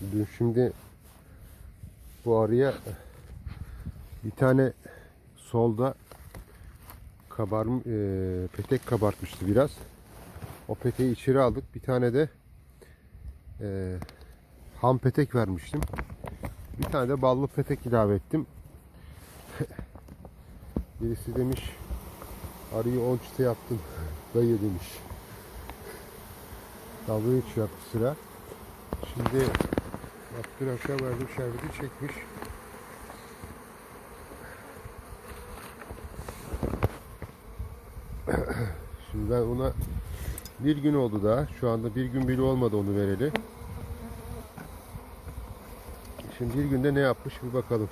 Dün şimdi bu arıya bir tane solda kabar e, petek kabartmıştı biraz. O peteği içeri aldık. Bir tane de e, ham petek vermiştim. Bir tane de ballı petek ilave ettim. Birisi demiş arıyı 10 çıta yaptın dayı demiş. Dalga geçiyor aklı sıra. Şimdi bak bir aşağı verdim şerbeti çekmiş. Şimdi ben ona bir gün oldu daha. Şu anda bir gün bile olmadı onu vereli. Şimdi bir günde ne yapmış bir bakalım.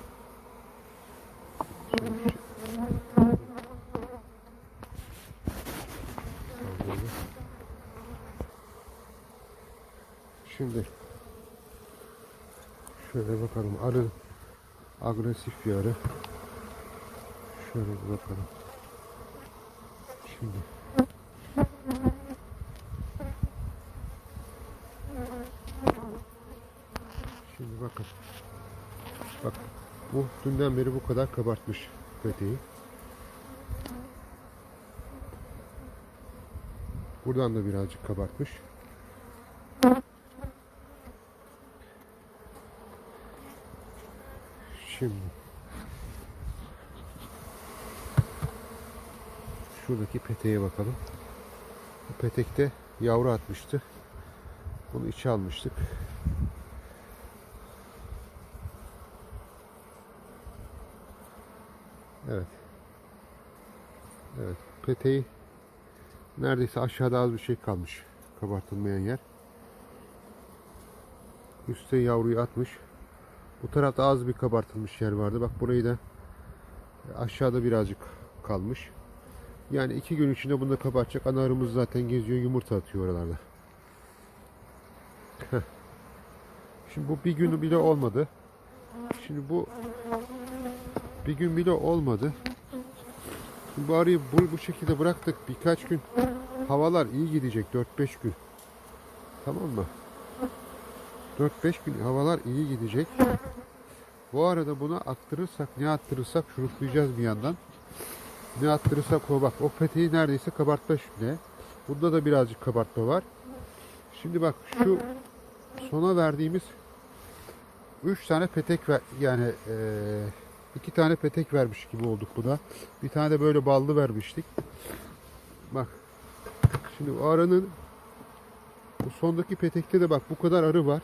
Şimdi şöyle bakalım arı agresif bir arı. Şöyle bir bakalım. Şimdi Şimdi bakın. Bak bu dünden beri bu kadar kabartmış peteği. Buradan da birazcık kabartmış. Şimdi şuradaki peteğe bakalım. Bu petekte yavru atmıştı. Bunu içe almıştık. Evet. Evet. Peteği neredeyse aşağıda az bir şey kalmış. Kabartılmayan yer. Üste yavruyu atmış. Bu tarafta az bir kabartılmış yer vardı. Bak burayı da aşağıda birazcık kalmış. Yani iki gün içinde bunu da kabartacak. Ana arımız zaten geziyor yumurta atıyor oralarda. Şimdi bu bir günü bile olmadı. Şimdi bu bir gün bile olmadı. Şimdi bu arıyı bu, bu şekilde bıraktık. Birkaç gün havalar iyi gidecek. 4-5 gün. Tamam mı? 4-5 gün havalar iyi gidecek. Bu arada buna attırırsak ne attırırsak şuruplayacağız bir yandan. Ne attırırsak o bak o peteği neredeyse kabartma şimdi. Bunda da birazcık kabartma var. Şimdi bak şu sona verdiğimiz 3 tane petek ver yani eee iki tane petek vermiş gibi olduk buna. Bir tane de böyle ballı vermiştik. Bak. Şimdi o arının bu sondaki petekte de bak bu kadar arı var.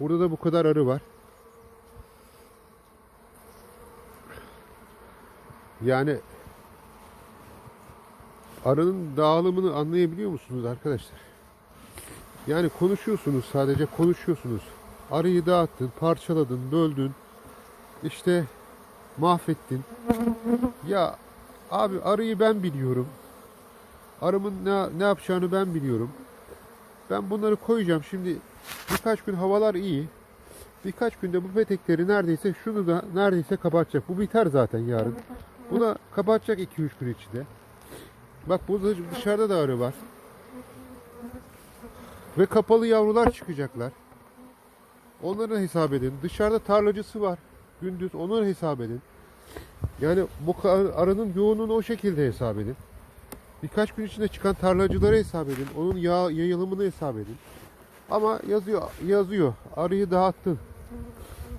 Burada da bu kadar arı var. Yani arının dağılımını anlayabiliyor musunuz arkadaşlar? Yani konuşuyorsunuz sadece konuşuyorsunuz. Arıyı dağıttın, parçaladın, böldün. İşte mahvettin. Ya abi arıyı ben biliyorum. Arımın ne, ne yapacağını ben biliyorum. Ben bunları koyacağım. Şimdi birkaç gün havalar iyi. Birkaç günde bu petekleri neredeyse şunu da neredeyse kapatacak. Bu biter zaten yarın. Buna kapatacak 2-3 gün içinde. Bak burada dışarıda da arı var. Ve kapalı yavrular çıkacaklar. Onları da hesap edin. Dışarıda tarlacısı var. Gündüz onları hesap edin. Yani bu arının yoğunluğunu o şekilde hesap edin. Birkaç gün içinde çıkan tarlacıları hesap edin. Onun yağ yayılımını hesap edin. Ama yazıyor, yazıyor. Arıyı dağıttın.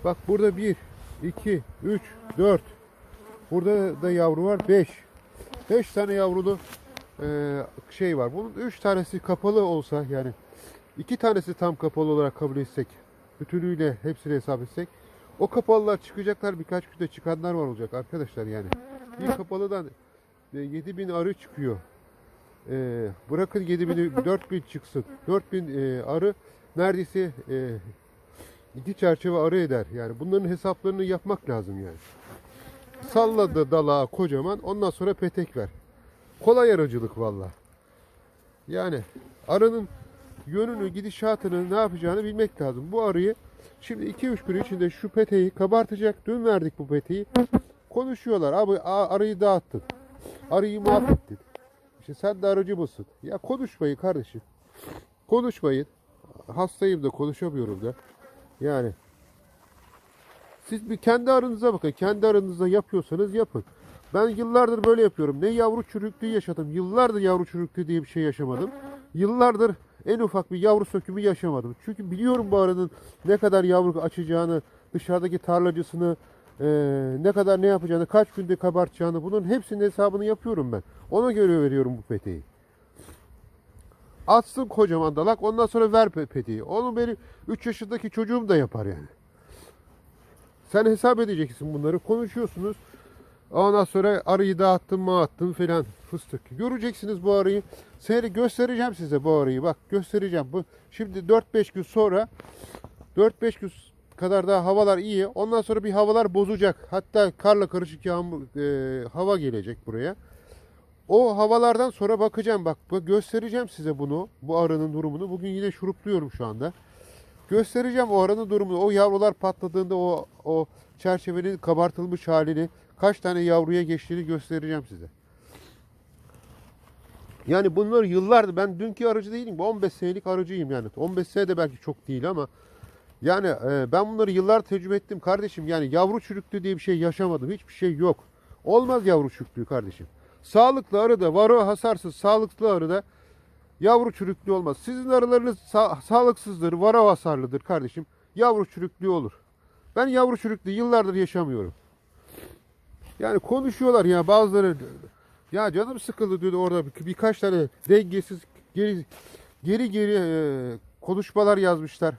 Bak burada 1, 2, 3, 4. Burada da yavru var 5. 5 tane yavrulu e, şey var. Bunun 3 tanesi kapalı olsa yani iki tanesi tam kapalı olarak kabul etsek bütünüyle hepsini hesap etsek o kapalılar çıkacaklar birkaç günde çıkanlar var olacak arkadaşlar yani. Bir kapalıdan e, 7000 arı çıkıyor. E, bırakın 7000'i 4000 çıksın. 4000 e, arı neredeyse e, iki çerçeve arı eder. Yani bunların hesaplarını yapmak lazım yani. Salladı dalağı kocaman ondan sonra petek ver. Kolay aracılık valla. Yani arının yönünü, gidişatını ne yapacağını bilmek lazım. Bu arıyı şimdi 2-3 gün içinde şu peteği kabartacak. Dün verdik bu peteği. Konuşuyorlar. Abi arıyı dağıttın. Arıyı mahvettin. İşte sen de aracı mısın? Ya konuşmayın kardeşim. Konuşmayın. Hastayım da konuşamıyorum da. Yani siz bir kendi aranıza bakın. Kendi aranızda yapıyorsanız yapın. Ben yıllardır böyle yapıyorum. Ne yavru çürüklüğü yaşadım. Yıllardır yavru çürüklüğü diye bir şey yaşamadım. Yıllardır en ufak bir yavru sökümü yaşamadım. Çünkü biliyorum bu arının ne kadar yavru açacağını, dışarıdaki tarlacısını, eee, ne kadar ne yapacağını, kaç günde kabartacağını bunun hepsinin hesabını yapıyorum ben. Ona göre veriyorum bu peteği. Atsın kocaman dalak ondan sonra ver pe- peteği. Onu benim 3 yaşındaki çocuğum da yapar yani. Sen hesap edeceksin bunları. Konuşuyorsunuz. Ondan sonra arıyı dağıttın mı attın filan fıstık. Göreceksiniz bu arıyı. Seyri göstereceğim size bu arıyı. Bak göstereceğim. Bu şimdi 4-5 gün sonra 4-5 gün kadar daha havalar iyi. Ondan sonra bir havalar bozacak. Hatta karla karışık yağmur e, hava gelecek buraya. O havalardan sonra bakacağım bak. göstereceğim size bunu. Bu arının durumunu. Bugün yine şurupluyorum şu anda. Göstereceğim o aranın durumunu. O yavrular patladığında o o çerçevenin kabartılmış halini, kaç tane yavruya geçtiğini göstereceğim size. Yani bunlar yıllardır ben dünkü arıcı değilim. Bu 15 senelik arıcıyım yani. 15 sene de belki çok değil ama yani e, ben bunları yıllar tecrübe ettim kardeşim. Yani yavru çürüklüğü diye bir şey yaşamadım. Hiçbir şey yok. Olmaz yavru çürüklüğü kardeşim. Sağlıklı arıda, varo hasarsız, sağlıklı arıda yavru çürüklüğü olmaz. Sizin arılarınız sa- sağlıksızdır, varo hasarlıdır kardeşim. Yavru çürüklüğü olur. Ben yavru çürüklüğü yıllardır yaşamıyorum. Yani konuşuyorlar ya bazıları ya canım sıkıldı diyordu orada bir, birkaç tane dengesiz geri geri geri e, konuşmalar yazmışlar.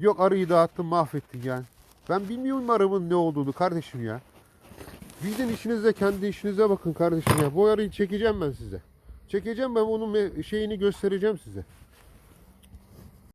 Yok arıyı dağıttın mahvettin yani. Ben bilmiyorum arımın ne olduğunu kardeşim ya. Gidin işinize kendi işinize bakın kardeşim ya. Bu arıyı çekeceğim ben size. Çekeceğim ben onun şeyini göstereceğim size.